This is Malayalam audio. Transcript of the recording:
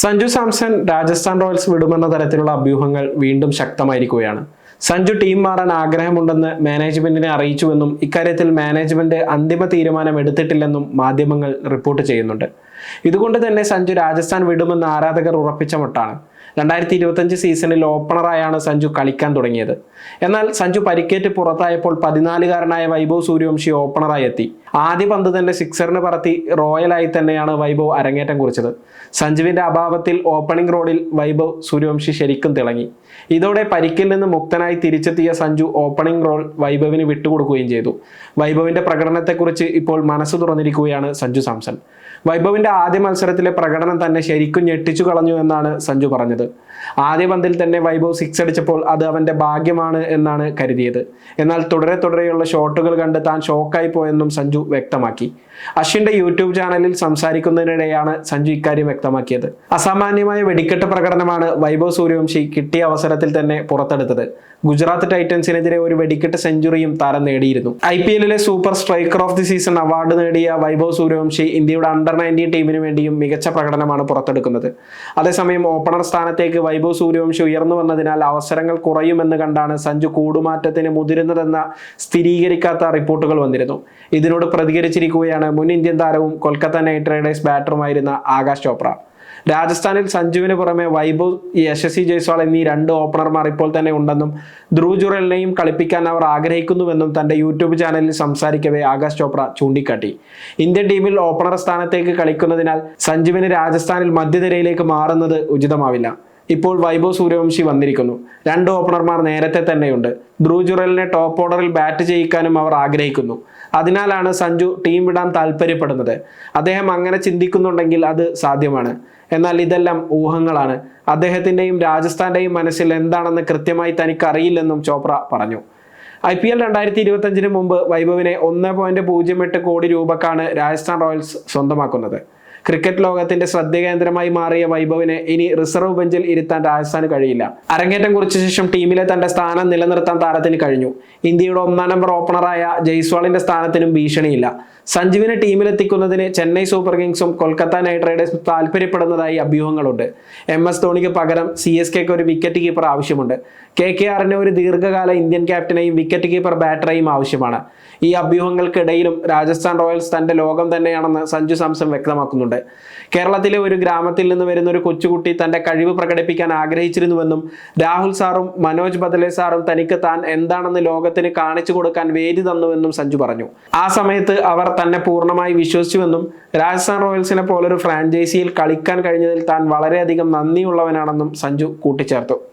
സഞ്ജു സാംസൺ രാജസ്ഥാൻ റോയൽസ് വിടുമെന്ന തരത്തിലുള്ള അഭ്യൂഹങ്ങൾ വീണ്ടും ശക്തമായിരിക്കുകയാണ്. സഞ്ജു ടീം മാറാൻ ആഗ്രഹമുണ്ടെന്ന് മാനേജ്മെന്റിനെ അറിയിച്ചുവെന്നും ഇക്കാര്യത്തിൽ മാനേജ്മെന്റ് അന്തിമ തീരുമാനം എടുത്തിട്ടില്ലെന്നും മാധ്യമങ്ങൾ റിപ്പോർട്ട് ചെയ്യുന്നുണ്ട്. ഇതുകൊണ്ട് തന്നെ സഞ്ജു രാജസ്ഥാൻ വിടുമെന്ന് ആരാധകർ ഉറപ്പിച്ച മട്ടാണ്. രണ്ടായിരത്തി ഇരുപത്തഞ്ച് സീസണിൽ ഓപ്പണറായാണ് സഞ്ജു കളിക്കാൻ തുടങ്ങിയത്. എന്നാൽ സഞ്ജു പരിക്കേറ്റ് പുറത്തായപ്പോൾ പതിനാലുകാരനായ വൈഭവ് സൂര്യവംശി ഓപ്പണറായി എത്തി. ആദ്യ പന്ത് തന്നെ സിക്സറിന് പറത്തി റോയലായി തന്നെയാണ് വൈഭവ് അരങ്ങേറ്റം കുറിച്ചത്. സഞ്ജുവിന്റെ അഭാവത്തിൽ ഓപ്പണിംഗ് റോഡിൽ വൈഭവ് സൂര്യവംശി ശരിക്കും തിളങ്ങി. ഇതോടെ പരിക്കിൽ നിന്ന് മുക്തനായി തിരിച്ചെത്തിയ സഞ്ജു ഓപ്പണിംഗ് റോൾ വൈഭവിന് വിട്ടുകൊടുക്കുകയും ചെയ്തു. വൈഭവിന്റെ പ്രകടനത്തെക്കുറിച്ച് ഇപ്പോൾ മനസ്സ് തുറന്നിരിക്കുകയാണ് സഞ്ജു സാംസൺ. വൈഭവിന്റെ ആദ്യ മത്സരത്തിലെ പ്രകടനം തന്നെ ശരിക്കും ഞെട്ടിച്ചു കളഞ്ഞു എന്നാണ് സഞ്ജു പറഞ്ഞത്. ആദ്യ പന്തിൽ തന്നെ വൈഭവ് സിക്സ് അടിച്ചപ്പോൾ അത് അവന്റെ ഭാഗ്യമാണ് എന്നാണ് കരുതിയത്. എന്നാൽ തുടരെ തുടരെയുള്ള ഷോട്ടുകൾ കണ്ട് താൻ ഷോക്കായി പോയെന്നും സഞ്ജു വ്യക്തമാക്കി. അശ്വിന്റെ യൂട്യൂബ് ചാനലിൽ സംസാരിക്കുന്നതിനിടെയാണ് സഞ്ജു ഇക്കാര്യം വ്യക്തമാക്കിയത്. അസാമാന്യമായ വെടിക്കെട്ട് പ്രകടനമാണ് വൈഭവ് സൂര്യവംശി കിട്ടിയ അവസരത്തിൽ തന്നെ പുറത്തെടുത്തത്. ഗുജറാത്ത് ടൈറ്റൻസിനെതിരെ ഒരു വെടിക്കെട്ട് സെഞ്ചുറിയും താരം നേടിയിരുന്നു. I P എല്ലിലെ super striker of the season award നേടിയ വൈഭവ് സൂര്യവംശി ഇന്ത്യയുടെ അണ്ടർ നയന്റീൻ ടീമിന് വേണ്ടിയും മികച്ച പ്രകടനമാണ് പുറത്തെടുക്കുന്നത്. അതേസമയം ഓപ്പണർ സ്ഥാനത്തേക്ക് വൈഭവ് സൂര്യവംശി ഉയർന്നു വന്നതിനാൽ അവസരങ്ങൾ കുറയുമെന്ന് കണ്ടാണ് സഞ്ജു കൂടുമാറ്റത്തിന് മുതിരുന്നതെന്ന സ്ഥിരീകരിക്കാത്ത റിപ്പോർട്ടുകൾ വന്നിരുന്നു. ഇതിനോട് പ്രതികരിച്ചിരിക്കുകയാണ് മുൻ ഇന്ത്യൻ താരവും കൊൽക്കത്ത നൈറ്റ് റൈഡേഴ്സ് ബാറ്ററുമായിരുന്ന ആകാശ് ചോപ്ര. രാജസ്ഥാനിൽ സഞ്ജുവിന് പുറമെ വൈഭവ് യശസ്വി ജയ്സ്വാൾ എന്നീ രണ്ട് ഓപ്പണർമാർ ഇപ്പോൾ തന്നെ ഉണ്ടെന്നും ധ്രുവ് ജുറലിനെയും കളിപ്പിക്കാൻ അവർ ആഗ്രഹിക്കുന്നുവെന്നും തന്റെ യൂട്യൂബ് ചാനലിൽ സംസാരിക്കവേ ആകാശ് ചോപ്ര ചൂണ്ടിക്കാട്ടി. ഇന്ത്യൻ ടീമിൽ ഓപ്പണർ സ്ഥാനത്തേക്ക് കളിക്കുന്നതിനാൽ സഞ്ജുവിന് രാജസ്ഥാനിൽ മധ്യനിരയിലേക്ക് മാറുന്നത് ഉചിതമാവില്ല. ഇപ്പോൾ വൈഭവ് സൂര്യവംശി വന്നിരിക്കുന്നു. രണ്ട് ഓപ്പണർമാർ നേരത്തെ തന്നെയുണ്ട്. ധ്രുവ് ജുറലിനെ ടോപ്പ് ഓർഡറിൽ ബാറ്റ് ചെയ്യിക്കാനും അവർ ആഗ്രഹിക്കുന്നു. അതിനാലാണ് സഞ്ജു ടീം വിടാൻ താല്പര്യപ്പെടുന്നത്. അദ്ദേഹം അങ്ങനെ ചിന്തിക്കുന്നുണ്ടെങ്കിൽ അത് സാധ്യമാണ്. എന്നാൽ ഇതെല്ലാം ഊഹങ്ങളാണ്. അദ്ദേഹത്തിന്റെയും രാജസ്ഥാന്റെയും മനസ്സിൽ എന്താണെന്ന് കൃത്യമായി തനിക്ക് അറിയില്ലെന്നും ചോപ്ര പറഞ്ഞു. ഐ പി എൽ രണ്ടായിരത്തി ഇരുപത്തഞ്ചിന് മുമ്പ് വൈഭവിനെ ഒന്ന് പോയിന്റ് പൂജ്യം എട്ട് കോടി രൂപക്കാണ് രാജസ്ഥാൻ റോയൽസ് സ്വന്തമാക്കുന്നത്. ക്രിക്കറ്റ് ലോകത്തിന്റെ ശ്രദ്ധകേന്ദ്രമായി മാറിയ വൈഭവിനെ ഇനി റിസർവ് ബെഞ്ചിൽ ഇരുത്താൻ രാജസ്ഥാന് കഴിയില്ല. അരങ്ങേറ്റം കുറിച്ച ശേഷം ടീമിലെ തന്റെ സ്ഥാനം നിലനിർത്താൻ താരത്തിന് കഴിഞ്ഞു. ഇന്ത്യയുടെ ഒന്നാം നമ്പർ ഓപ്പണറായ ജയ്സ്വാളിന്റെ സ്ഥാനത്തിനും ഭീഷണിയില്ല. സഞ്ജുവിനെ ടീമിലെത്തിക്കുന്നതിന് ചെന്നൈ സൂപ്പർ കിങ്സും കൊൽക്കത്ത നൈറ്റ് റൈഡേഴ്സും താല്പര്യപ്പെടുന്നതായി അഭ്യൂഹങ്ങളുണ്ട്. എം എസ് ധോണിക്ക് പകരം സി എസ് കെക്ക് ഒരു വിക്കറ്റ് കീപ്പർ ആവശ്യമുണ്ട്. കെ കെ ആറിന് ഒരു ദീർഘകാല ഇന്ത്യൻ ക്യാപ്റ്റനെയും വിക്കറ്റ് കീപ്പർ ബാറ്ററെയും ആവശ്യമാണ്. ഈ അഭ്യൂഹങ്ങൾക്കിടയിലും രാജസ്ഥാൻ റോയൽസ് തന്റെ ലോകം തന്നെയാണെന്ന് സഞ്ജു സാംസൺ വ്യക്തമാക്കുന്നുണ്ട്. കേരളത്തിലെ ഒരു ഗ്രാമത്തിൽ നിന്ന് വരുന്ന ഒരു കൊച്ചുകുട്ടി തന്റെ കഴിവ് പ്രകടിപ്പിക്കാൻ ആഗ്രഹിച്ചിരുന്നുവെന്നും രാഹുൽ സാറും മനോജ് ബദലെ സാറും തനിക്ക് താൻ എന്താണെന്ന് ലോകത്തിന് കാണിച്ചു കൊടുക്കാൻ വേദി തന്നുവെന്നും സഞ്ജു പറഞ്ഞു. ആ സമയത്ത് അവർ തന്നെ പൂർണമായി വിശ്വസിച്ചുവെന്നും രാജസ്ഥാൻ റോയൽസിനെ പോലൊരു ഫ്രാഞ്ചൈസിയിൽ കളിക്കാൻ കഴിഞ്ഞതിൽ താൻ വളരെയധികം നന്ദിയുള്ളവനാണെന്നും സഞ്ജു കൂട്ടിച്ചേർത്തു.